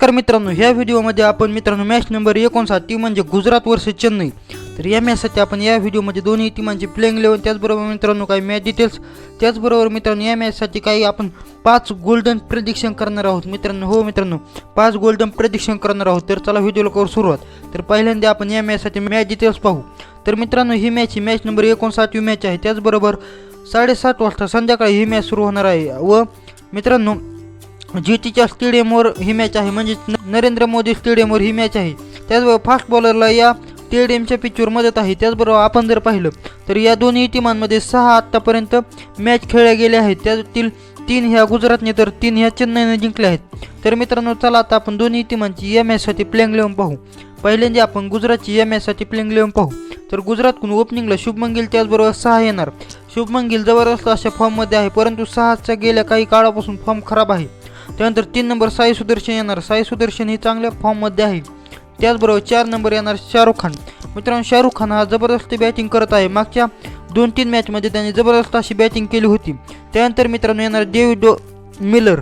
नमस्कार मित्रांनो ह्या व्हिडिओमध्ये आपण मित्रांनो मॅच नंबर एकोणसाठ ती म्हणजे गुजरात वर्सेस चेन्नई. तर या मॅचसाठी आपण या व्हिडिओमध्ये दोन्ही टीमांची प्लेइंग लेवल त्याचबरोबर मित्रांनो काही मॅच डिटेल्स त्याचबरोबर मित्रांनो या मॅचसाठी काही आपण पाच गोल्डन प्रदिक्षण करणार आहोत. मित्रांनो हो मित्रांनो पाच गोल्डन प्रदिक्षण करणार आहोत. तर चला व्हिडिओला करू सुरुवात. तर पहिल्यांदा आपण या मॅचसाठी मॅच डिटेल्स पाहू. तर मित्रांनो ही मॅच ही मॅच नंबर एकोणसाठवी मॅच आहे. त्याचबरोबर साडेसात वाजता संध्याकाळी ही मॅच सुरू होणार आहे. व मित्रांनो जी टीच्या स्टेडियमवर ही मॅच आहे. म्हणजेच नरेंद्र मोदी स्टेडियमवर ही मॅच आहे. त्याचबरोबर फास्ट बॉलरला या स्टेडियमच्या पिचवर मदत आहे. त्याचबरोबर आपण जर पाहिलं तर या दोन्ही टीमांमध्ये सहा आत्तापर्यंत मॅच खेळल्या गेल्या आहेत. त्यातील तीन ह्या गुजरातने तर तीन ह्या चेन्नईने जिंकल्या आहेत. तर मित्रांनो चला आता आपण दोन्ही टीमांची या मॅचसाठी प्लेंग लेवून पाहू. पहिल्यांदा आपण गुजरातची या मॅचसाठी प्लेंग लेवून पाहू. तर गुजरातकडून ओपनिंगला शुभमन गिल त्याचबरोबर सहा येणार. शुभमन गिल जबरदस्त अशा फॉर्ममध्ये आहे परंतु सहाच्या गेल्या काही काळापासून फॉर्म खराब आहे. त्यानंतर तीन नंबर साई सुदर्शन येणार. साई सुदर्शन ही चांगल्या फॉर्ममध्ये आहे. त्याचबरोबर चार नंबर येणार शाहरुख खान. मित्रांनो शाहरुख खान हा जबरदस्त बॅटिंग करत आहे. मागच्या दोन तीन मॅचमध्ये त्याने जबरदस्त अशी बॅटिंग केली होती. त्यानंतर मित्रांनो येणार डेव्हिड मिलर.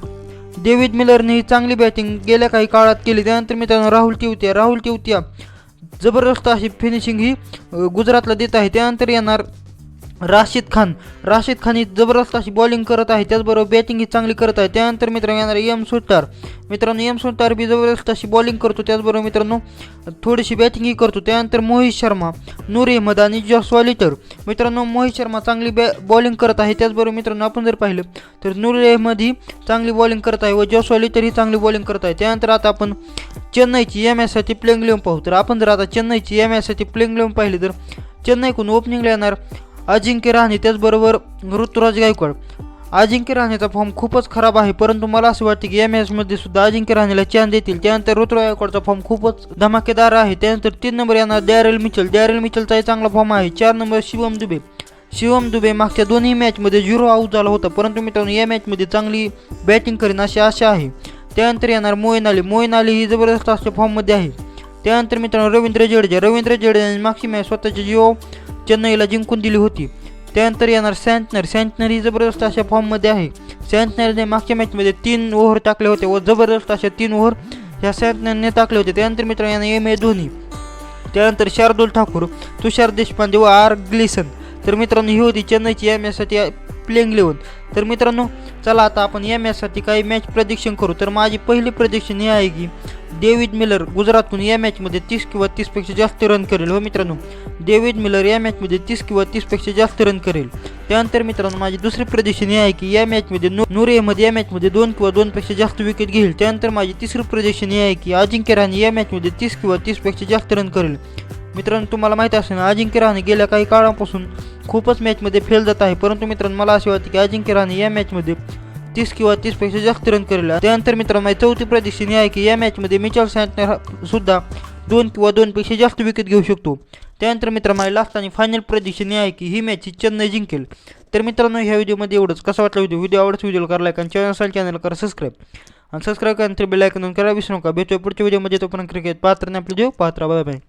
डेव्हिड मिलरने ही चांगली बॅटिंग गेल्या काही काळात केली. त्यानंतर मित्रांनो राहुल टिवतिया. राहुल टिवतिया जबरदस्त अशी फिनिशिंग ही गुजरातला देत आहे. त्यानंतर येणार राशिद खान. राशिद खान ही जबरदस्त अशी बॉलिंग करत आहे. त्याचबरोबर बॅटिंग ही चांगली करत आहे. त्यानंतर मित्रांनो येणार एम सुटार मित्रांनो एम सुटार बी जबरदस्त अशी बॉलिंग करतो. त्याचबरोबर मित्रांनो थोडीशी बॅटिंगही करतो. त्यानंतर मोहित शर्मा नूर अहमद आणि जॉसवा मित्रांनो मोहित शर्मा चांगली बॅ बॉलिंग करत आहे. त्याचबरोबर मित्रांनो आपण जर पाहिलं तर नूर अहमद ही चांगली बॉलिंग करत आहे व जॉस लिटर ही चांगली बॉलिंग करत आहे. त्यानंतर आता आपण चेन्नईची एम एससाठी प्लेंग लिहून पाहू. तर आपण जर आता चेन्नईची एम एससाठी प्लेंग लिहून पाहिली तर चेन्नईकडून ओपनिंगला येणार अजिंक्य रहाणे त्याचबरोबर ऋतुराज गायकवाड. अजिंक्य राणेचा फॉर्म खूपच खराब आहे परंतु मला असं वाटतं की एम मॅचमध्ये सुद्धा अजिंक्य रहाणेला चान्स देतील. त्यानंतर ऋतुराज गायकवाडचा फॉर्म खूपच धमाकेदार आहे. त्यानंतर तीन नंबर येणार डॅरेल मिचल डॅरेल मिचलचाही चांगला फॉर्म आहे. चार नंबर शिवम दुबे. शिवम दुबे मागच्या दोन्ही मॅचमध्ये झिरो आऊट झाला होता. परंतु मित्रांनो या मॅचमध्ये चांगली बॅटिंग करेन अशी आशा आहे. त्यानंतर येणार मोईन आली मोईन आली ही जबरदस्त असल्या फॉर्ममध्ये आहे. त्यानंतर मित्रांनो रवींद्र जडेजा. रवींद्र जडेजाने मागची मॅच स्वतःच्या जिओ चेन्नईला जिंकून दिली होती. त्यानंतर येणार सँटनर सँटनर ही जबरदस्त अशा फॉर्ममध्ये आहे. सँटनरने मागच्या मॅचमध्ये तीन ओव्हर टाकले होते व जबरदस्त अशा तीन ओव्हर ह्या सँटनरने टाकले होते. त्यानंतर मित्रांनो यांना एम ए धोनी. त्यानंतर शार्दुल ठाकूर तुषार देशपांडे व आर ग्लिसन. तर मित्रांनो ही होती चेन्नईची एम एसाठी प्लेइंग इलेवन तर मित्रांनो चला आता आपण या मॅचसाठी काही मॅच प्रदिक्षण करू. तर माझी पहिली प्रदिक्षण हे आहे की डेव्हिड मिलर गुजरातकडून या मॅचमध्ये तीस किंवा तीसपेक्षा जास्त रन करेल. हो मित्रांनो डेव्हिड मिलर या मॅचमध्ये तीस किंवा तीसपेक्षा जास्त रन करेल. त्यानंतर मित्रांनो माझी दुसरी प्रदिक्षण हे आहे की या मॅचमध्ये नु नूर अहमद या मॅचमध्ये दोन किंवा दोनपेक्षा जास्त विकेट घेईल. त्यानंतर माझी तिसरी प्रदिक्षण हे आहे की अजिंक्य रहाणे या मॅचमध्ये तीस किंवा तीसपेक्षा जास्त रन करेल. मित्रांनो तुम्हाला माहीत असेल अजिंक्य रहाणे गेल्या काही काळापासून खूपच मॅचमध्ये फेल जात आहे. परंतु मित्रांनो मला असे वाटते की अजिंक्य राणे या मॅचमध्ये तीस किंवा तीसपेक्षा जास्त रन करेल. त्यानंतर मित्रांनो माझी चौथी प्रदक्षिणी आहे की या मॅचमध्ये मिचल सँटनर हा सुद्धा दोन किंवा दोनपेक्षा जास्त विकेट घेऊ शकतो. त्यानंतर मित्र माझी लास्ट आणि फायनल प्रदिक्षण आहे की ही मॅच चेन्नई जिंकेल. तर मित्रांनो ह्या व्हिडिओमध्ये एवढंच. कसा वाटला व्हिडिओ? व्हिडिओ आवडत व्हिडिओ करा लाईक आणि चॅनल असेल चॅनल करा सबस्क्राईब आणि सबस्क्राईब करा नंतर बेल आयकॉन करा. विसरू नका. भेटतो पुढच्या व्हिडिओमध्ये तोपर्यंत क्रिकेट पात्र नाही आपलं देऊ पात्र बाय बाय